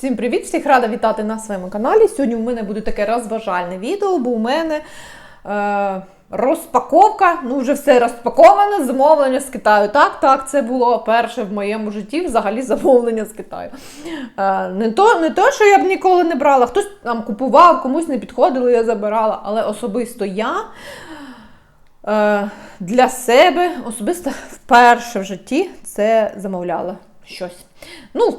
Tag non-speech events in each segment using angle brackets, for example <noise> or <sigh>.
Всім привіт! Всіх рада вітати на своєму каналі. Сьогодні у мене буде таке розважальне відео, бо у мене е, розпаковка, ну вже все розпаковано, замовлення з Китаю. Так, так, це було перше в моєму житті взагалі замовлення з Китаю. Е, не, то, не то, що я б ніколи не брала, хтось там купував, комусь не підходило, я забирала, але особисто я. Е, для себе особисто вперше в житті це замовляла щось. Ну,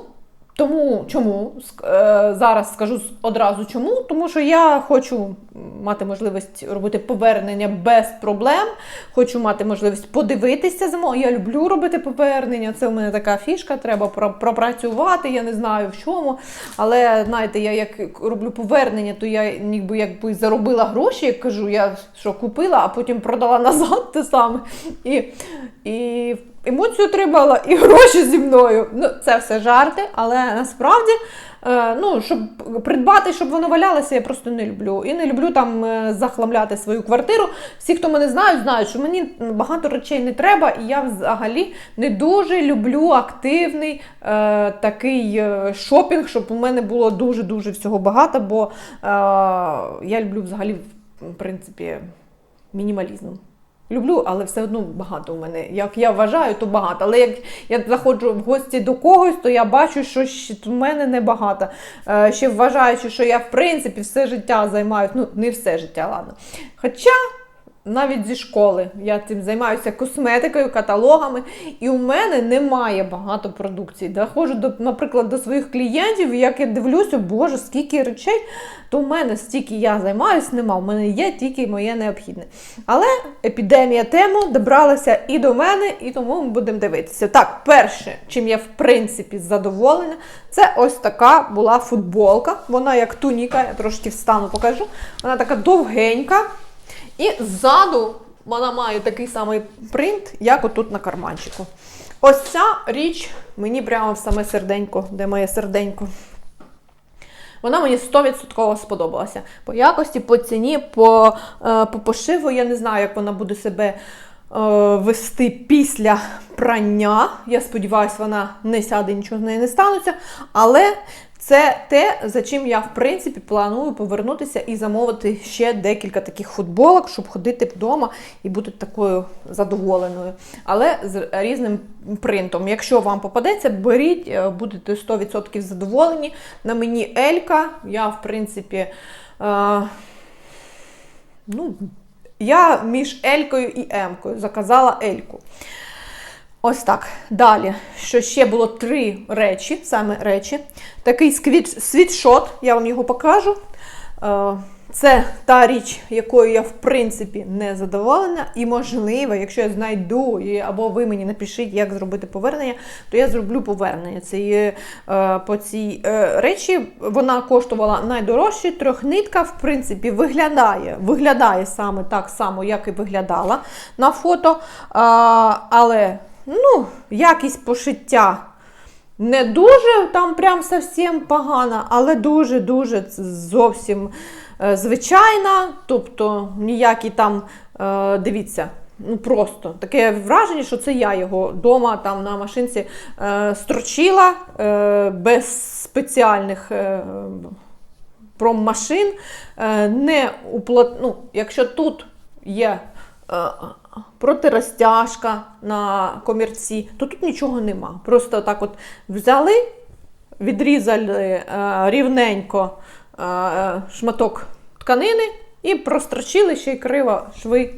тому чому е, зараз скажу одразу чому, тому що я хочу мати можливість робити повернення без проблем. Хочу мати можливість подивитися замов. Я люблю робити повернення. Це у мене така фішка. Треба пропрацювати. Я не знаю в чому. Але знаєте, я як роблю повернення, то я ніби якби заробила гроші, як кажу, я що купила, а потім продала назад те саме. І, і емоцію отримала, і гроші зі мною. Ну, це все жарти, але насправді. е, Ну, щоб придбати, щоб воно валялося, я просто не люблю. І не люблю там е, захламляти свою квартиру. Всі, хто мене знають, знають, що мені багато речей не треба, і я взагалі не дуже люблю активний е, такий е, шопінг, щоб у мене було дуже-дуже всього багато, бо е, я люблю взагалі, в принципі, мінімалізм. Люблю, але все одно багато у мене. Як я вважаю, то багато. Але як я заходжу в гості до когось, то я бачу, що в мене небагато. Е, ще вважаючи, що я в принципі все життя займаюся, ну не все життя, ладно. Хоча навіть зі школи я цим займаюся косметикою, каталогами, і у мене немає багато продукції. Доходжу до, наприклад, до своїх клієнтів, і як я дивлюся, боже, скільки речей, то в мене стільки я займаюся, нема. У мене є тільки моє необхідне. Але епідемія тему добралася і до мене, і тому ми будемо дивитися. Так, перше, чим я в принципі задоволена, це ось така була футболка. Вона як туніка, я трошки встану, покажу. Вона така довгенька. І ззаду вона має такий самий принт, як отут на карманчику. Ось ця річ мені прямо в саме серденько, де моє серденько. Вона мені 100% сподобалася. По якості, по ціні, по, е, по пошиву. Я не знаю, як вона буде себе е, вести після прання. Я сподіваюся, вона не сяде, нічого з нею не станеться. Але це те, за чим я, в принципі, планую повернутися і замовити ще декілька таких футболок, щоб ходити вдома і бути такою задоволеною. Але з різним принтом. Якщо вам попадеться, беріть, е, будете 100% задоволені. На мені Елька. Я, в принципі, е, ну, я між Елькою і Емкою заказала Ельку. Ось так. Далі, що ще було три речі, саме речі. Такий світшот, я вам його покажу. Е, Це та річ, якою я в принципі не задоволена. І можливо, якщо я знайду, або ви мені напишіть, як зробити повернення, то я зроблю повернення цієї е, по цій е, речі. Вона коштувала найдорожче, трьохнитка, в принципі, виглядає, виглядає саме так само, як і виглядала на фото. Але ну, якість пошиття не дуже там прям зовсім погана, але дуже-дуже зовсім е, звичайна. Тобто ніякі там, е, дивіться, ну просто таке враження, що це я його вдома там на машинці е, строчила без спеціальних. Промашин, не уплот... ну, якщо тут є протирозтяжка на комірці, то тут нічого нема. Просто так от взяли, відрізали е, рівненько е, шматок тканини і прострочили ще й криво шви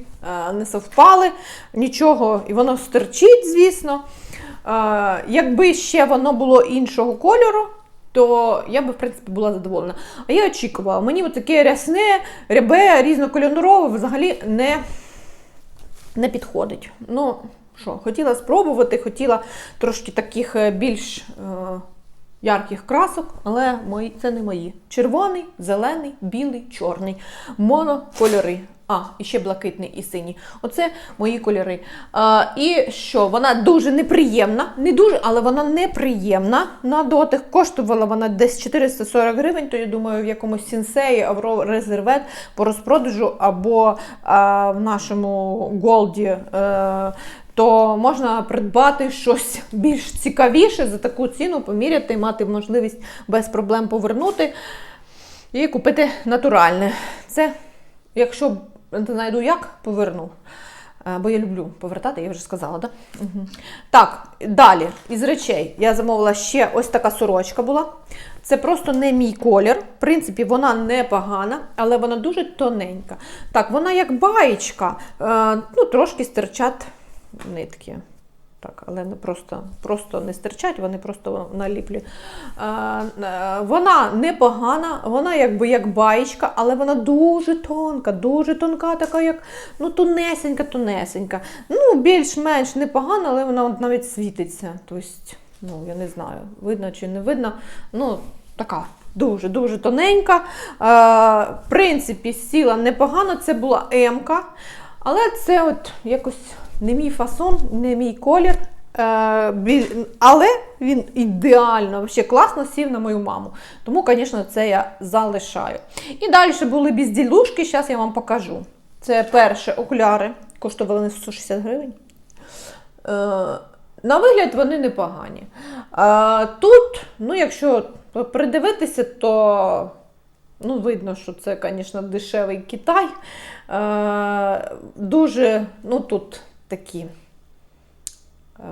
е, не совпали, нічого, і воно стерчить, звісно. Е, якби ще воно було іншого кольору, то я би, в принципі, була задоволена. А я очікувала, мені таке рясне, рябе, різнокольорове взагалі не, не підходить. Ну, що, хотіла спробувати, хотіла трошки таких е, більш е, ярких красок, але мої, це не мої. Червоний, зелений, білий, чорний. Монокольори. А, і ще блакитний і синій. Оце мої кольори. А, і що? Вона дуже неприємна. Не дуже, але вона неприємна на дотик. Коштувала вона десь 440 гривень, то я думаю, в якомусь сінсеї або резервет по розпродажу, або а, в нашому голді. Е, то можна придбати щось більш цікавіше за таку ціну, поміряти, мати можливість без проблем повернути і купити натуральне. Це, якщо знайду як, поверну. Е, Бо я люблю повертати, я вже сказала, да? Угу. Так, далі, із речей, я замовила ще ось така сорочка була. Це просто не мій колір. В принципі, вона непогана, але вона дуже тоненька. Так, вона як баєчка, е, ну, трошки стирчать нитки. Так, але не просто, просто не стирчать, вони просто наліплі. Е, вона непогана, вона якби як баєчка, але вона дуже тонка, дуже тонка, така, як ну, тонесенька, тонесенька. Ну, більш-менш непогана, але вона навіть світиться. Тобто, ну, я не знаю, видно чи не видно. Ну, така дуже-дуже тоненька. В принципі, сіла непогано, це була М-ка. Але це от якось не мій фасон, не мій колір. Е, але він ідеально, вообще класно сів на мою маму. Тому, звісно, це я залишаю. І далі були безділушки, зараз я вам покажу. Це перше окуляри, коштували вони 160 гривень. Е, на вигляд вони непогані. Е, тут, ну, якщо придивитися, то ну, видно, що це, звісно, дешевий Китай. Дуже, ну тут такі. Е,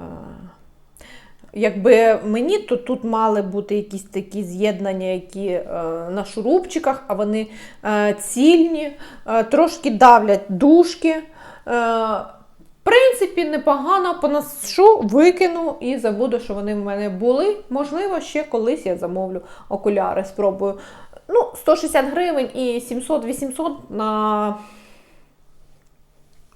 Якби мені, то тут мали бути якісь такі з'єднання, які е, на шурупчиках, а вони е, цільні, е, трошки давлять дужки. Е, в принципі, непогано поношу, викину і забуду, що вони в мене були. Можливо, ще колись я замовлю окуляри, спробую. Ну, 160 гривень і 700-800 на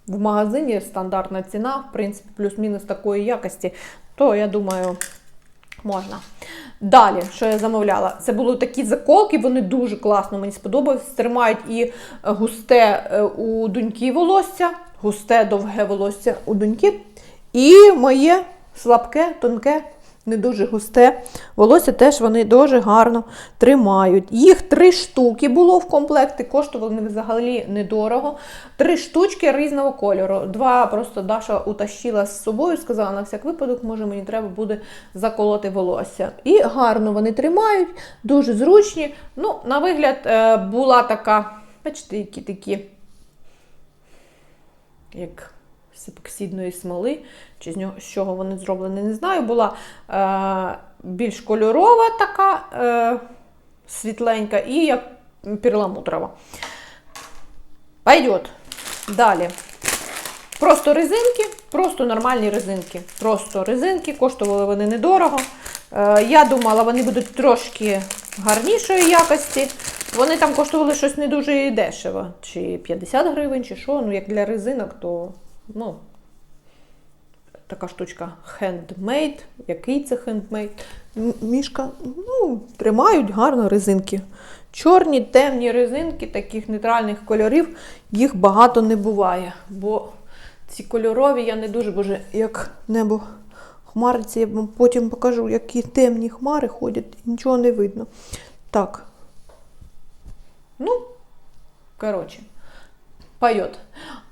в магазині стандартна ціна, в принципі, плюс-мінус такої якості, то я думаю, можна. Далі, що я замовляла, це були такі заколки, вони дуже класно мені сподобались. Тримають і густе е, у доньки волосся, густе довге волосся у доньки. І моє слабке, тонке, не дуже густе волосся теж вони дуже гарно тримають. Їх три штуки було в комплекті, коштували взагалі недорого. Три штучки різного кольору. Два просто Даша утащила з собою, сказала на всяк випадок, може мені треба буде заколоти волосся. І гарно вони тримають, дуже зручні. Ну, На вигляд, е, була така, бачите, які такі, як з смоли, чи з нього з чого вони зроблені, не знаю. Була е, більш кольорова така е, світленька і як перламутрова. Пойдет. Далі. Просто резинки, просто нормальні резинки. Просто резинки, коштували вони недорого. Е, я думала, вони будуть трошки гарнішої якості. Вони там коштували щось не дуже дешево. Чи 50 гривень, чи що. Ну, як для резинок, то ну, така штучка handmade. Який це handmade? Мішка, ну, тримають гарно резинки. Чорні, темні резинки таких нейтральних кольорів, їх багато не буває. Бо ці кольорові я не дуже, боже, як небо хмариться, я вам потім покажу, які темні хмари ходять, і нічого не видно. Так. Ну, коротше, пайот.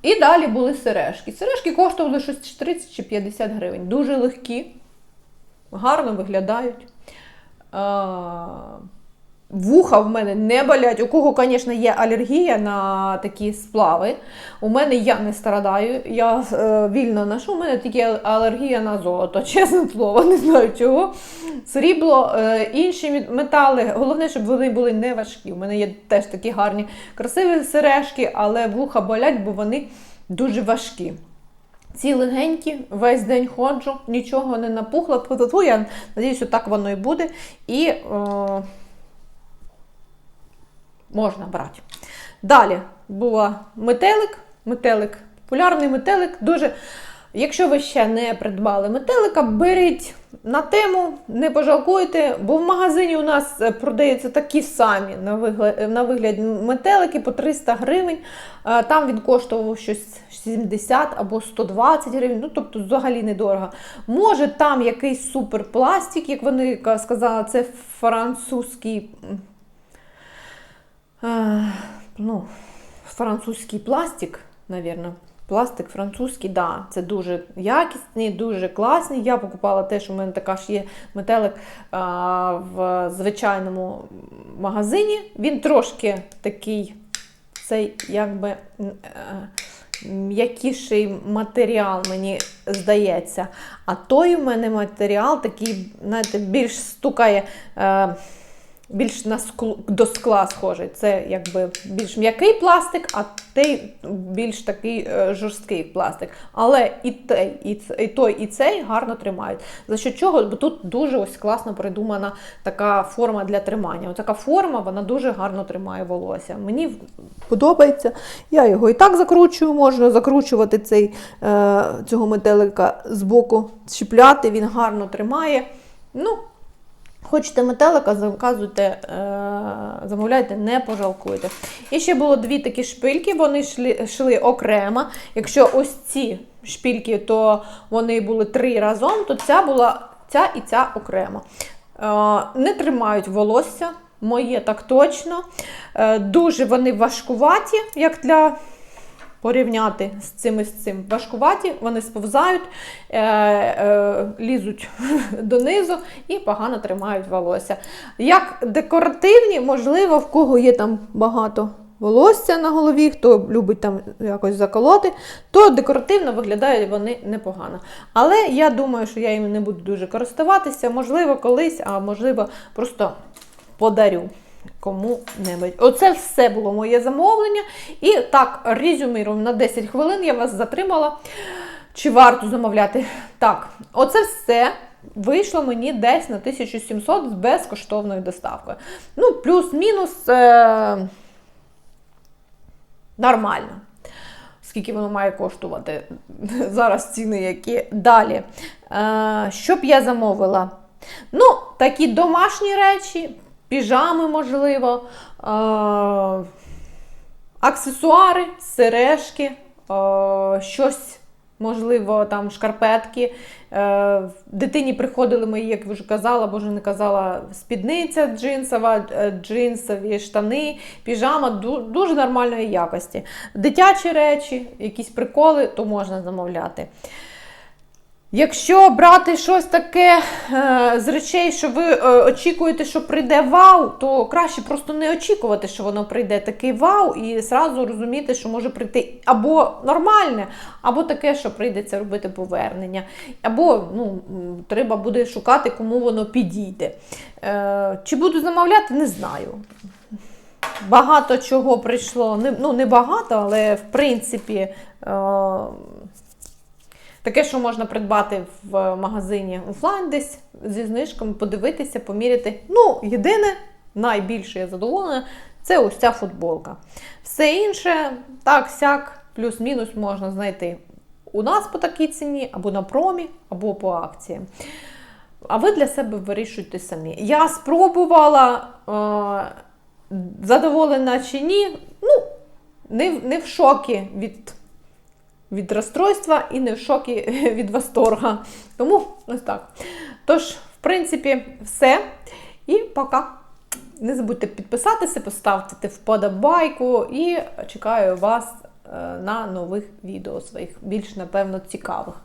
І далі були сережки. Сережки коштували щось 30 чи 50 гривень. Дуже легкі, гарно виглядають. Вуха в мене не болять. У кого, звісно, є алергія на такі сплави. У мене я не страдаю, я е, вільно ношу. У мене тільки алергія на золото, <laughs> чесне слово, не знаю чого. Срібло, е, інші метали. Головне, щоб вони були не важкі. У мене є теж такі гарні красиві сережки, але вуха болять, бо вони дуже важкі. Ці легенькі, весь день ходжу, нічого не напухло. Я надіюсь, так воно і буде. І е, можна брати. Далі була метелик. Метелик, популярний метелик. Дуже. Якщо ви ще не придбали метелика, беріть на тему, не пожалкуйте, бо в магазині у нас е, продаються такі самі на вигляд, на вигляд метелики по 300 гривень. Е, Там він коштував щось 70 або 120 гривень, ну тобто взагалі недорого. Може там якийсь суперпластик, як вони сказали, це французький. Ну, французький пластик, навірно. Пластик французький, да, це дуже якісний, дуже класний. Я покупала те, що в мене така ж є метелик а, в звичайному магазині. Він трошки такий, цей якби е, м'якіший матеріал, мені здається. А той у мене матеріал такий, знаєте, більш стукає. Е, більш на скло, до скла схожий. Це якби більш м'який пластик, а той більш такий е, жорсткий пластик. Але і той, і, і той, і цей гарно тримають. За що чого? Бо тут дуже ось класно придумана така форма для тримання. Така форма, вона дуже гарно тримає волосся. Мені подобається. Я його і так закручую, можу закручувати цей, е, цього метелика з боку, чіпляти, він гарно тримає. Ну, Хочете метелика, заказуйте, е, замовляйте, не пожалкуйте. І ще було дві такі шпильки, вони йшли, йшли окремо. Якщо ось ці шпильки, то вони були три разом, то ця була ця і ця окремо. Е, не тримають волосся, моє так точно. Е, дуже вони важкуваті, як для порівняти з цим і з цим важкуваті, вони сповзають, е, е, лізуть <laughs> донизу і погано тримають волосся. Як декоративні, можливо, в кого є там багато волосся на голові, хто любить там якось заколоти, то декоративно виглядають вони непогано. Але я думаю, що я їм не буду дуже користуватися, можливо, колись, а можливо, просто подарю кому-небудь. Оце все було моє замовлення. І так, резюмірую, на 10 хвилин я вас затримала. Чи варто замовляти? Так, оце все вийшло мені десь на 1700 з безкоштовною доставкою. Ну, плюс-мінус е- нормально. Скільки воно має коштувати? <laughs> Зараз ціни які. Далі. Е, що б я замовила? Ну, такі домашні речі, піжами, можливо, аксесуари, сережки, щось, можливо, там шкарпетки. Е, дитині приходили мої, як вже казала, бо вже не казала, спідниця джинсова, е, джинсові штани, піжама дуже нормальної якості. Дитячі речі, якісь приколи, то можна замовляти. Якщо брати щось таке е, з речей, що ви е, очікуєте, що прийде вау, то краще просто не очікувати, що воно прийде такий вау, і зразу розуміти, що може прийти або нормальне, або таке, що прийдеться робити повернення, або ну, треба буде шукати, кому воно підійде. Е, чи буду замовляти, не знаю. Багато чого прийшло, не, ну не багато, але в принципі. Е, Таке, що можна придбати в магазині офлайн десь зі знижками, подивитися, поміряти. Ну, єдине, найбільше я задоволена, це ось ця футболка. Все інше, так, сяк, плюс-мінус можна знайти у нас по такій ціні, або на промі, або по акції. А ви для себе вирішуйте самі. Я спробувала е, задоволена чи ні. Ну, не, в- не в шокі від від розстройства і не в шокі <laughs> від восторга. Тому ось так. Тож, в принципі, все. І пока. Не забудьте підписатися, поставити вподобайку і чекаю вас е, на нових відео своїх, більш, напевно, цікавих.